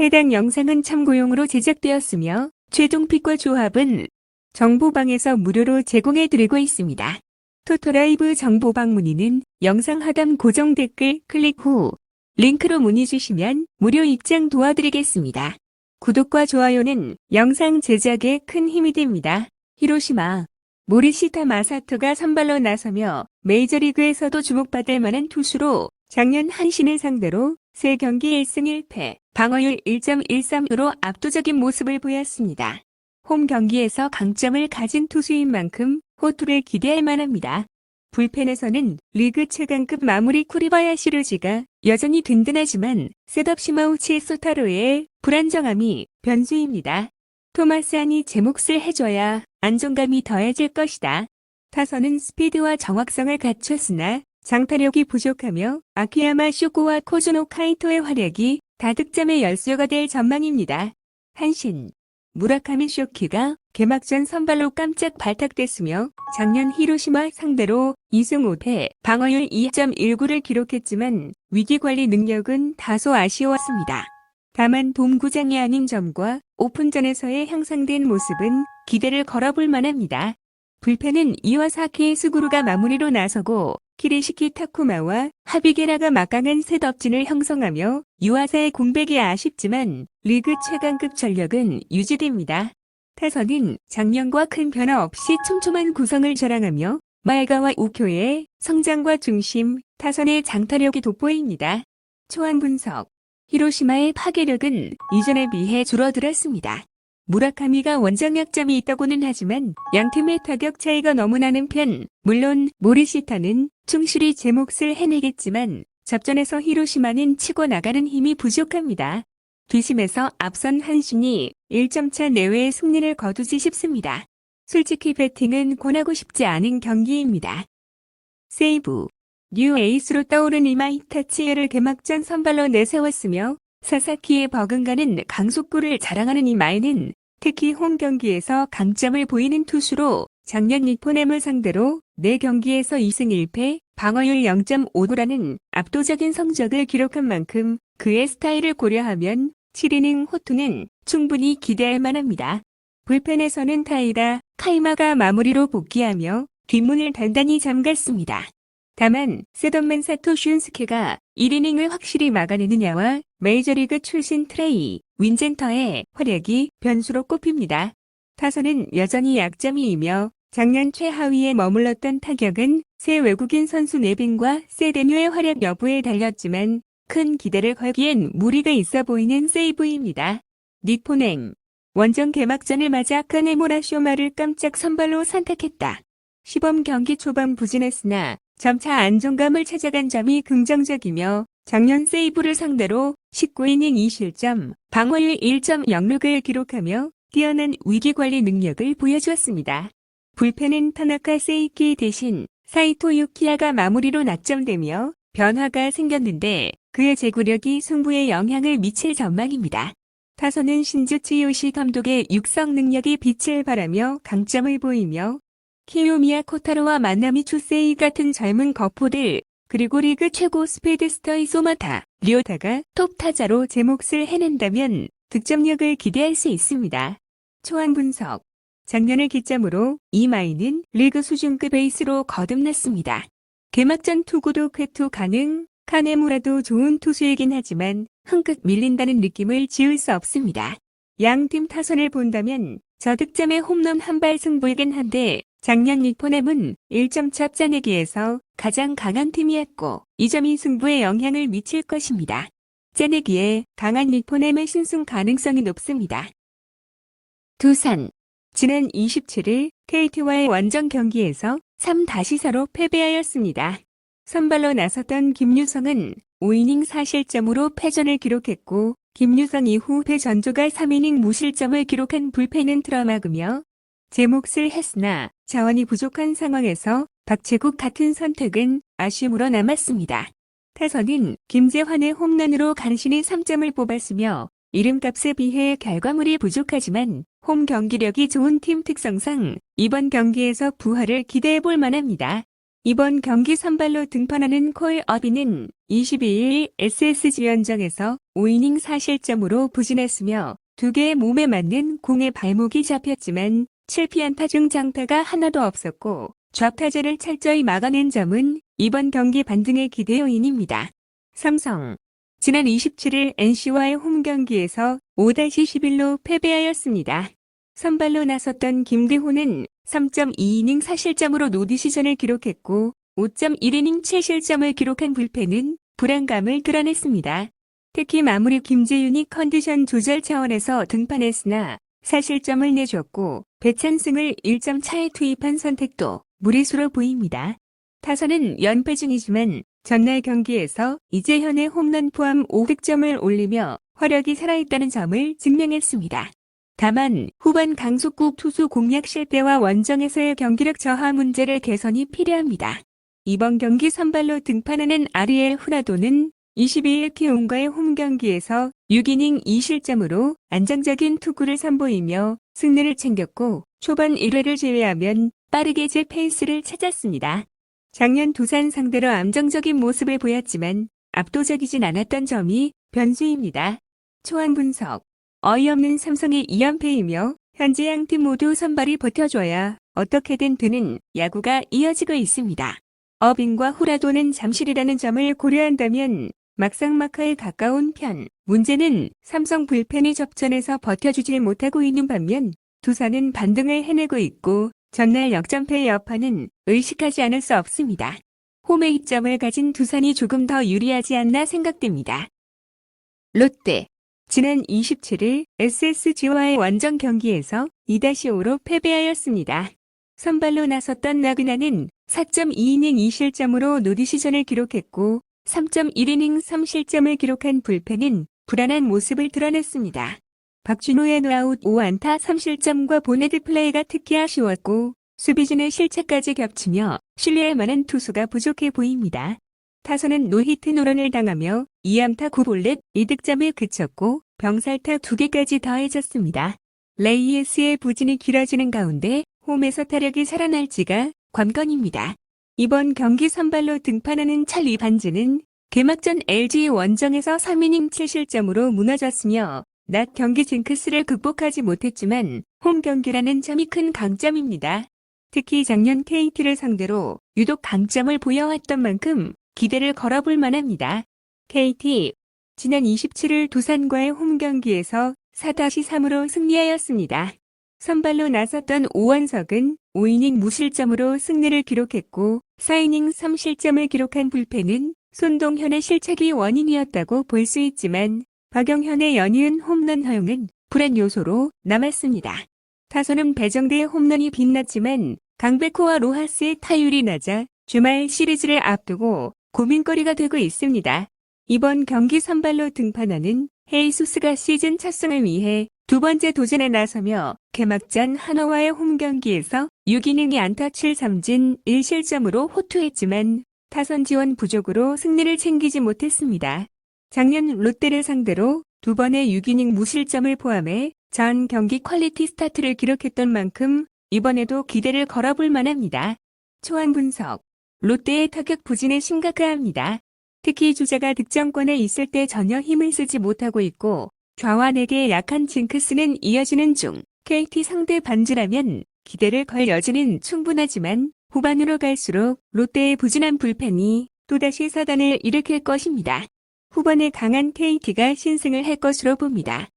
해당 영상은 참고용으로 제작되었으며 최종 픽과 조합은 정보방에서 무료로 제공해드리고 있습니다. 토토라이브 정보방 문의는 영상 하단 고정 댓글 클릭 후 링크로 문의 주시면 무료 입장 도와드리겠습니다. 구독과 좋아요는 영상 제작에 큰 힘이 됩니다. 히로시마 모리시타 마사토가 선발로 나서며 메이저리그에서도 주목받을 만한 투수로 작년 한신을 상대로 3경기 1승 1패, 방어율 1.13으로 압도적인 모습을 보였습니다. 홈 경기에서 강점을 가진 투수인 만큼 호투를 기대할 만합니다. 불펜에서는 리그 최강급 마무리 쿠리바야 시루지가 여전히 든든하지만 셋업 시마우치 소타로의 불안정함이 변수입니다. 토마스 안이 제 몫을 해줘야 안정감이 더해질 것이다. 타선은 스피드와 정확성을 갖췄으나 장타력이 부족하며 아키야마 쇼코와 코즈노 카이토의 활약이 다득점의 열쇠가 될 전망입니다. 한신 무라카미 쇼키가 개막전 선발로 깜짝 발탁됐으며 작년 히로시마 상대로 2승 5패 방어율 2.19를 기록했지만 위기관리 능력은 다소 아쉬웠습니다. 다만 돔구장이 아닌 점과 오픈전에서의 향상된 모습은 기대를 걸어볼 만합니다. 불펜은 이와사키 스구루가 마무리로 나서고 키리시키 타쿠마와 하비게라가 막강한 셋업진을 형성하며 유아사의 공백이 아쉽지만 리그 최강급 전력은 유지됩니다. 타선은 작년과 큰 변화 없이 촘촘한 구성을 자랑하며 마에가와 우쿄의 성장과 중심, 타선의 장타력이 돋보입니다. 초안 분석 히로시마의 파괴력은 이전에 비해 줄어들었습니다. 무라카미가 원정 약점이 있다고는 하지만 양팀의 타격 차이가 너무 나는 편. 물론 모리시타는 충실히 제 몫을 해내겠지만 접전에서 히로시마는 치고 나가는 힘이 부족합니다. 뒷심에서 앞선 한신이 1점차 내외의 승리를 거두지 싶습니다. 솔직히 배팅은 권하고 싶지 않은 경기입니다. 세이브 뉴 에이스로 떠오른 이마이타치를 개막전 선발로 내세웠으며 사사키의 버금가는 강속구를 자랑하는 이마이는 특히 홈 경기에서 강점을 보이는 투수로 작년 니포넴을 상대로 4경기에서 2승 1패, 방어율 0.59라는 압도적인 성적을 기록한 만큼 그의 스타일을 고려하면 7이닝 호투는 충분히 기대할 만합니다. 불펜에서는 타이라, 카이마가 마무리로 복귀하며 뒷문을 단단히 잠갔습니다. 다만 세던맨 사토 슌스케가 1이닝을 확실히 막아내느냐와 메이저리그 출신 트레이, 윈젠터의 활약이 변수로 꼽힙니다. 타선은 여전히 약점이이며 작년 최하위에 머물렀던 타격은 새 외국인 선수 네빈과 세데뉴의 활약 여부에 달렸지만 큰 기대를 걸기엔 무리가 있어 보이는 세이브입니다. 니포냉 원정 개막전을 맞아 카네모라 쇼마를 깜짝 선발로 선택했다. 시범 경기 초반 부진했으나 점차 안정감을 찾아간 점이 긍정적이며 작년 세이브를 상대로 19이닝 2실점, 방어율 1.06을 기록하며 뛰어난 위기관리 능력을 보여주었습니다. 불펜은 타나카 세이키 대신 사이토 유키야가 마무리로 낙점되며 변화가 생겼는데 그의 제구력이 승부에 영향을 미칠 전망입니다. 타선은 신주치 요시 감독의 육성 능력이 빛을 발하며 강점을 보이며 키요미야 코타로와 만나미 추세이 같은 젊은 거포들 그리고 리그 최고 스피드스터의 소마타, 리오타가 톱 타자로 제 몫을 해낸다면 득점력을 기대할 수 있습니다. 초안 분석 작년을 기점으로 이마이는 리그 수준급 에이스로 거듭났습니다. 개막전 투구도 쾌투 가능, 카네무라도 좋은 투수이긴 하지만 흥긋 밀린다는 느낌을 지울 수 없습니다. 양팀 타선을 본다면 저득점의 홈런 한 발 승부이긴 한데 작년 니포넴은 1점 차 짜내기에서 가장 강한 팀이었고 이 점이 승부에 영향을 미칠 것입니다. 짜내기에 강한 니포넴의 신승 가능성이 높습니다. 두산 지난 27일 KT와의 원정 경기에서 3-4로 패배하였습니다. 선발로 나섰던 김유성은 5이닝 4실점으로 패전을 기록했고 김유성 이후 패전조가 3이닝 무실점을 기록한 불펜은 틀어막으며 제 몫을 했으나 자원이 부족한 상황에서 박채국 같은 선택은 아쉬움으로 남았습니다. 타선은 김재환의 홈런으로 간신히 3점을 뽑았으며 이름값에 비해 결과물이 부족하지만 홈 경기력이 좋은 팀 특성상 이번 경기에서 부활을 기대해 볼 만합니다. 이번 경기 선발로 등판하는 콜 어비는 22일 SSG 연장에서 5이닝 4실점으로 부진했으며 두 개의 몸에 맞는 공에 발목이 잡혔지만 7피안타 중 장타가 하나도 없었고 좌타자를 철저히 막아낸 점은 이번 경기 반등의 기대 요인입니다. 삼성 지난 27일 NC와의 홈 경기에서 5-11로 패배하였습니다. 선발로 나섰던 김대호는 3.2이닝 4실점으로 노디 시전을 기록했고 5.1이닝 7실점을 기록한 불펜은 불안감을 드러냈습니다. 특히 마무리 김재윤이 컨디션 조절 차원에서 등판했으나 4실점을 내줬고 배찬승을 1점 차에 투입한 선택도 무리수로 보입니다. 타선은 연패 중이지만 전날 경기에서 이재현의 홈런 포함 500점을 올리며 화력이 살아있다는 점을 증명했습니다. 다만 후반 강속국 투수 공략 실패와 원정에서의 경기력 저하 문제를 개선이 필요합니다. 이번 경기 선발로 등판하는 아리엘 후라도는 22일 키움과의 홈 경기에서 6이닝 2실점으로 안정적인 투구를 선보이며 승리를 챙겼고 초반 1회를 제외하면 빠르게 제 페이스를 찾았습니다. 작년 두산 상대로 안정적인 모습을 보였지만 압도적이진 않았던 점이 변수입니다. 초안 분석 어이없는 삼성의 2연패이며 현재 양팀 모두 선발이 버텨줘야 어떻게든 되는 야구가 이어지고 있습니다. 어빙과 후라도는 잠실이라는 점을 고려한다면 막상막하에 가까운 편. 문제는 삼성 불펜이 접전에서 버텨주질 못하고 있는 반면 두산은 반등을 해내고 있고 전날 역전패의 여파는 의식하지 않을 수 없습니다. 홈에 입점을 가진 두산이 조금 더 유리하지 않나 생각됩니다. 롯데 지난 27일 SSG와의 원정 경기에서 2-5로 패배하였습니다. 선발로 나섰던 나그나는 4.2이닝 2실점으로 노디시전을 기록했고 3.1이닝 3실점을 기록한 불펜은 불안한 모습을 드러냈습니다. 박준호의 노아웃 5안타 3실점과 보네드 플레이가 특히 아쉬웠고 수비진의 실책까지 겹치며 신뢰할 만한 투수가 부족해 보입니다. 타선은 노히트 노런을 당하며 2안타 9볼넷 2득점에 그쳤고 병살타 2개까지 더해졌습니다. 레이에스의 부진이 길어지는 가운데 홈에서 타력이 살아날지가 관건입니다. 이번 경기 선발로 등판하는 찰리 반지는 개막전 LG 원정에서 3이닝 7실점으로 무너졌으며 낮 경기 징크스를 극복하지 못했지만 홈 경기라는 점이 큰 강점입니다. 특히 작년 KT를 상대로 유독 강점을 보여왔던 만큼 기대를 걸어볼 만합니다. KT 지난 27일 두산과의 홈 경기에서 4-3으로 승리하였습니다. 선발로 나섰던 오원석은 5이닝 무실점으로 승리를 기록했고 4이닝 3실점을 기록한 불펜은 손동현의 실책이 원인이었다고 볼 수 있지만 박영현의 연이은 홈런 허용은 불안 요소로 남았습니다. 타선은 배정대의 홈런이 빛났지만 강백호와 로하스의 타율이 낮아 주말 시리즈를 앞두고 고민거리가 되고 있습니다. 이번 경기 선발로 등판하는 헤이수스가 시즌 첫 승을 위해 두 번째 도전에 나서며 개막전 한화와의 홈 경기에서 6이닝이 안타 7삼진 1실점으로 호투했지만 타선 지원 부족으로 승리를 챙기지 못했습니다. 작년 롯데를 상대로 두 번의 6이닝 무실점을 포함해 전 경기 퀄리티 스타트를 기록했던 만큼 이번에도 기대를 걸어볼 만합니다. 초안 분석 롯데의 타격 부진에 심각해합니다. 특히 주자가 득점권에 있을 때 전혀 힘을 쓰지 못하고 있고 좌완에게 약한 징크스는 이어지는 중 KT 상대 반지라면 기대를 걸 여지는 충분하지만 후반으로 갈수록 롯데의 부진한 불펜이 또다시 사단을 일으킬 것입니다. 후반에 강한 KT가 신승을 할 것으로 봅니다.